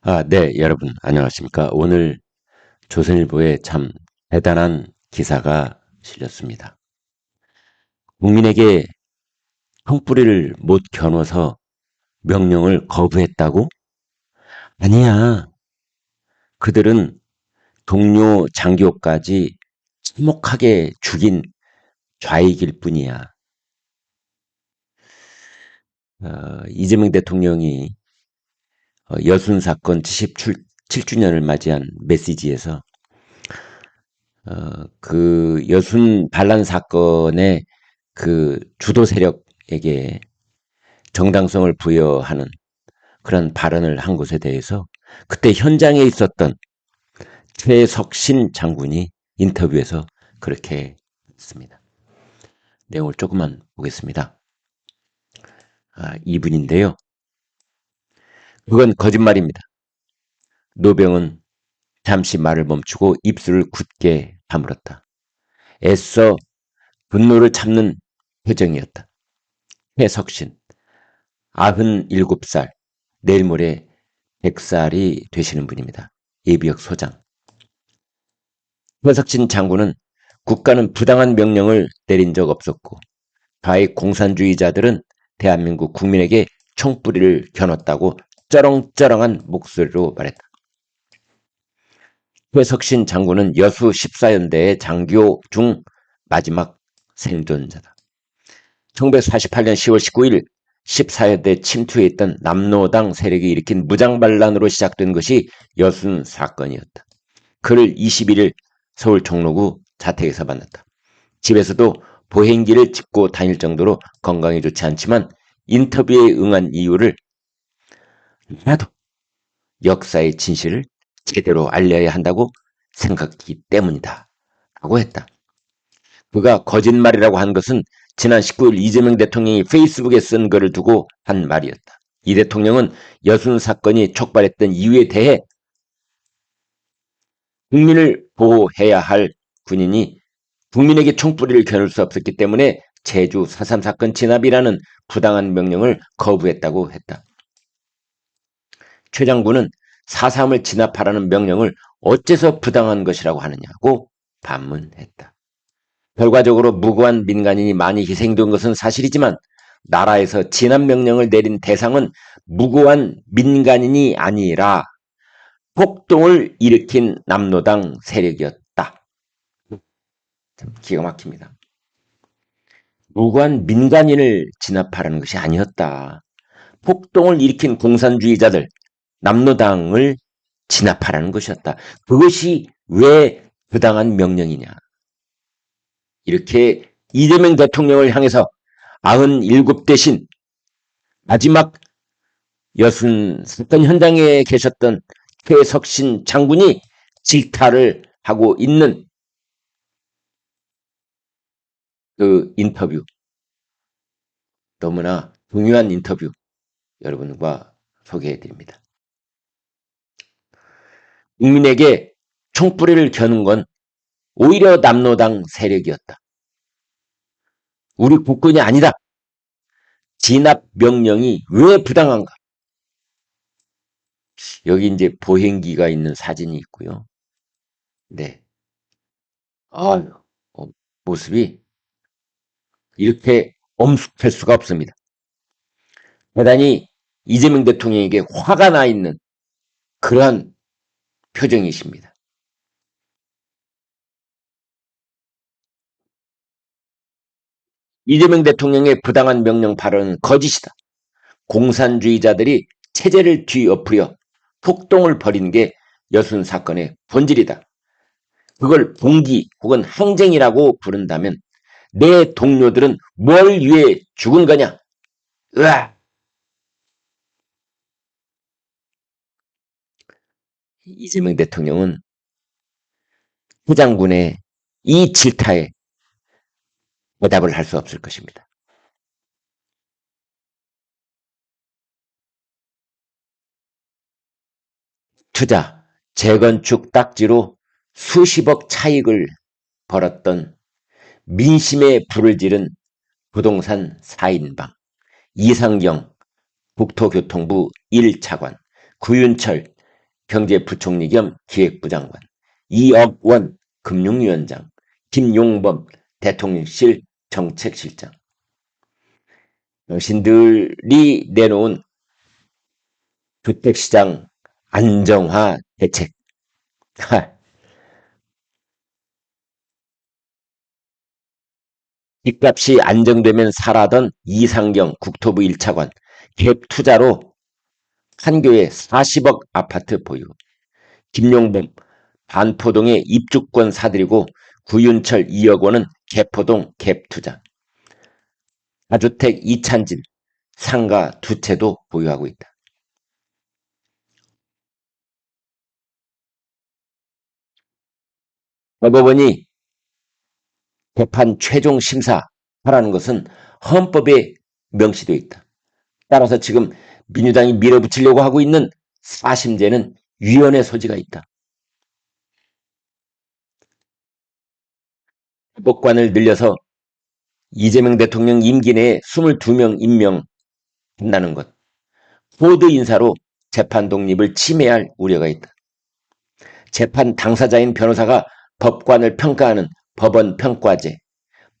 아, 네, 여러분, 안녕하십니까. 오늘 조선일보에 참 대단한 기사가 실렸습니다. 국민에게 총뿌리를 못 겨눠서 명령을 거부했다고? 아니야. 그들은 동료 장교까지 참혹하게 죽인 좌익일 뿐이야. 어, 이재명 대통령이 어, 여순 사건 77주년을 맞이한 메시지에서 어, 그 여순 반란 사건의 그 주도 세력에게 정당성을 부여하는 그런 발언을 한 것에 대해서 그때 현장에 있었던 최석신 장군이 인터뷰에서 그렇게 했습니다. 내용을 조금만 보겠습니다. 아, 이분인데요. 그건 거짓말입니다. 노병은 잠시 말을 멈추고 입술을 굳게 다물었다. 애써 분노를 참는 표정이었다. 해석신, 97살, 내일 모레 100살이 되시는 분입니다. 예비역 소장. 해석신 장군은 국가는 부당한 명령을 내린 적 없었고 좌익 공산주의자들은 대한민국 국민에게 총뿌리를 겨눴다고 쩌렁쩌렁한 목소리로 말했다. 회석신 장군은 여수 14연대의 장교 중 마지막 생존자다. 1948년 10월 19일 14연대 침투해 있던 남노당 세력이 일으킨 무장반란으로 시작된 것이 여순 사건이었다. 그를 21일 서울 종로구 자택에서 만났다. 집에서도 보행기를 짚고 다닐 정도로 건강이 좋지 않지만 인터뷰에 응한 이유를 나도 역사의 진실을 제대로 알려야 한다고 생각하기 때문이다. 라고 했다. 그가 거짓말이라고 한 것은 지난 19일 이재명 대통령이 페이스북에 쓴 글을 두고 한 말이었다. 이 대통령은 여순 사건이 촉발했던 이유에 대해 국민을 보호해야 할 군인이 국민에게 총뿌리를 겨눌 수 없었기 때문에 제주 4.3 사건 진압이라는 부당한 명령을 거부했다고 했다. 최 장군은 4.3을 진압하라는 명령을 어째서 부당한 것이라고 하느냐고 반문했다. 결과적으로 무고한 민간인이 많이 희생된 것은 사실이지만 나라에서 진압 명령을 내린 대상은 무고한 민간인이 아니라 폭동을 일으킨 남노당 세력이었다. 참 기가 막힙니다. 무고한 민간인을 진압하라는 것이 아니었다. 폭동을 일으킨 공산주의자들, 남노당을 진압하라는 것이었다. 그것이 왜 부당한 명령이냐. 이렇게 이재명 대통령을 향해서 97 대신 마지막 여순 사건 현장에 계셨던 최석신 장군이 질타를 하고 있는 그 인터뷰 너무나 중요한 인터뷰 여러분과 소개해 드립니다. 국민에게 총뿌리를 겨눈 건 오히려 남노당 세력이었다. 우리 국군이 아니다. 진압 명령이 왜 부당한가? 여기 이제 보행기가 있는 사진이 있고요. 네. 아, 어, 모습이 이렇게 엄숙할 수가 없습니다. 대단히 이재명 대통령에게 화가 나 있는 그러한 표정이십니다. 이재명 대통령의 부당한 명령 발언은 거짓이다. 공산주의자들이 체제를 뒤엎으려 폭동을 벌인 게 여순 사건의 본질이다. 그걸 봉기 혹은 항쟁이라고 부른다면 내 동료들은 뭘 위해 죽은 거냐? 으아! 이재명 대통령은 후장군의 이 질타에 대답을 할 수 없을 것입니다. 투자, 재건축 딱지로 수십억 차익을 벌었던 민심에 불을 지른 부동산 4인방, 이상경 국토교통부 1차관, 구윤철 경제부총리 겸 기획부 장관, 이억원 금융위원장, 김용범 대통령실 정책실장. 당신들이 내놓은 주택시장 안정화 대책. 집값이 안정되면 살아던 이상경 국토부 1차관 갭 투자로 한교에 40억 아파트 보유. 김용범 반포동에 입주권 사들이고 구윤철 2억 원은 개포동 갭 투자. 다주택 이찬진 상가 두 채도 보유하고 있다. 대법원이 재판 최종 심사하라는 것은 헌법에 명시되어 있다. 따라서 지금 민주당이 밀어붙이려고 하고 있는 사심제는 위헌의 소지가 있다. 법관을 늘려서 이재명 대통령 임기 내에 22명 임명한다는 것. 보드 인사로 재판 독립을 침해할 우려가 있다. 재판 당사자인 변호사가 법관을 평가하는 법원 평가제,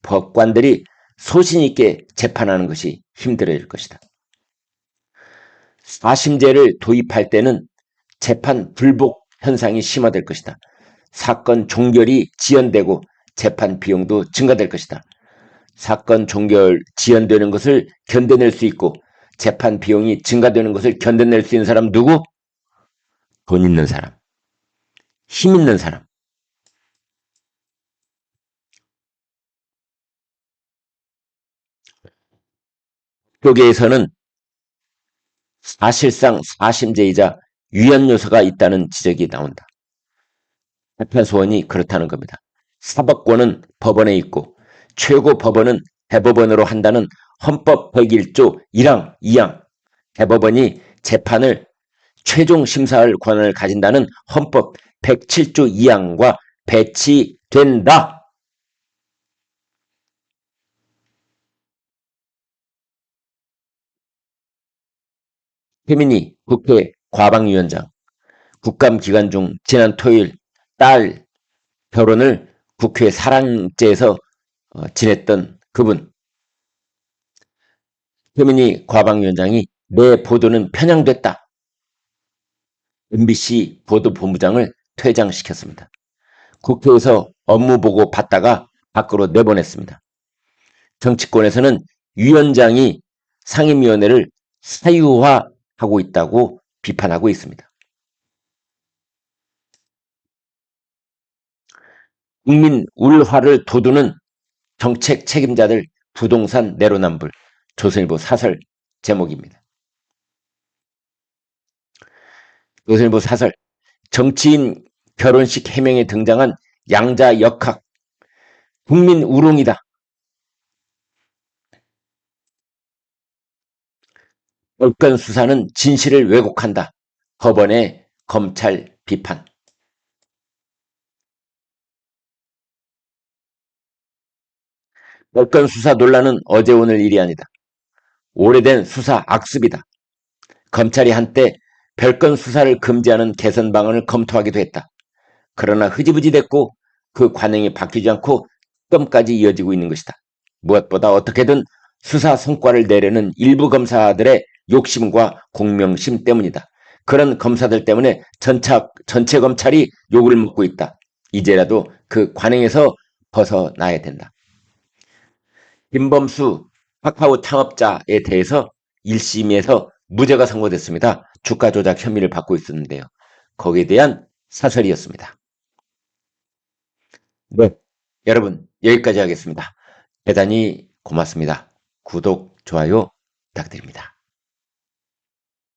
법관들이 소신 있게 재판하는 것이 힘들어질 것이다. 사심제를 도입할 때는 재판 불복 현상이 심화될 것이다. 사건 종결이 지연되고 재판 비용도 증가될 것이다. 사건 종결 지연되는 것을 견뎌낼 수 있고 재판 비용이 증가되는 것을 견뎌낼 수 있는 사람 누구? 돈 있는 사람, 힘 있는 사람. 교계에서는 사실상 사심제이자 유연 요소가 있다는 지적이 나온다. 대표소원이 그렇다는 겁니다. 사법권은 법원에 있고 최고 법원은 대법원으로 한다는 헌법 101조 1항, 2항 대법원이 재판을 최종 심사할 권한을 가진다는 헌법 107조 2항과 배치된다. 최민희 국회 과방위원장 국감 기간 중 지난 토요일 딸 결혼을 국회 사랑제에서 어, 지냈던 그분 최민희 과방위원장이 내 보도는 편향됐다. MBC 보도본부장을 퇴장시켰습니다. 국회에서 업무 보고 받다가 밖으로 내보냈습니다. 정치권에서는 위원장이 상임위원회를 사유화 하고 있다고 비판하고 있습니다. 국민 울화를 돋우는 정책 책임자들 부동산 내로남불 조선일보 사설 제목입니다. 조선일보 사설 정치인 결혼식 해명에 등장한 양자 역학 국민 우롱이다. 얼건 수사는 진실을 왜곡한다. 법원의 검찰 비판. 별건 수사 논란은 어제 오늘 일이 아니다. 오래된 수사 악습이다. 검찰이 한때 별건 수사를 금지하는 개선 방안을 검토하기도 했다. 그러나 흐지부지 됐고 그 관행이 바뀌지 않고 지금까지 이어지고 있는 것이다. 무엇보다 어떻게든 수사 성과를 내려는 일부 검사들의 욕심과 공명심 때문이다. 그런 검사들 때문에 전차, 전체 검찰이 욕을 먹고 있다. 이제라도 그 관행에서 벗어나야 된다. 김범수 카카오 창업자에 대해서 1심에서 무죄가 선고됐습니다. 주가 조작 혐의를 받고 있었는데요. 거기에 대한 사설이었습니다. 네, 여러분 여기까지 하겠습니다. 대단히 고맙습니다. 구독, 좋아요 부탁드립니다.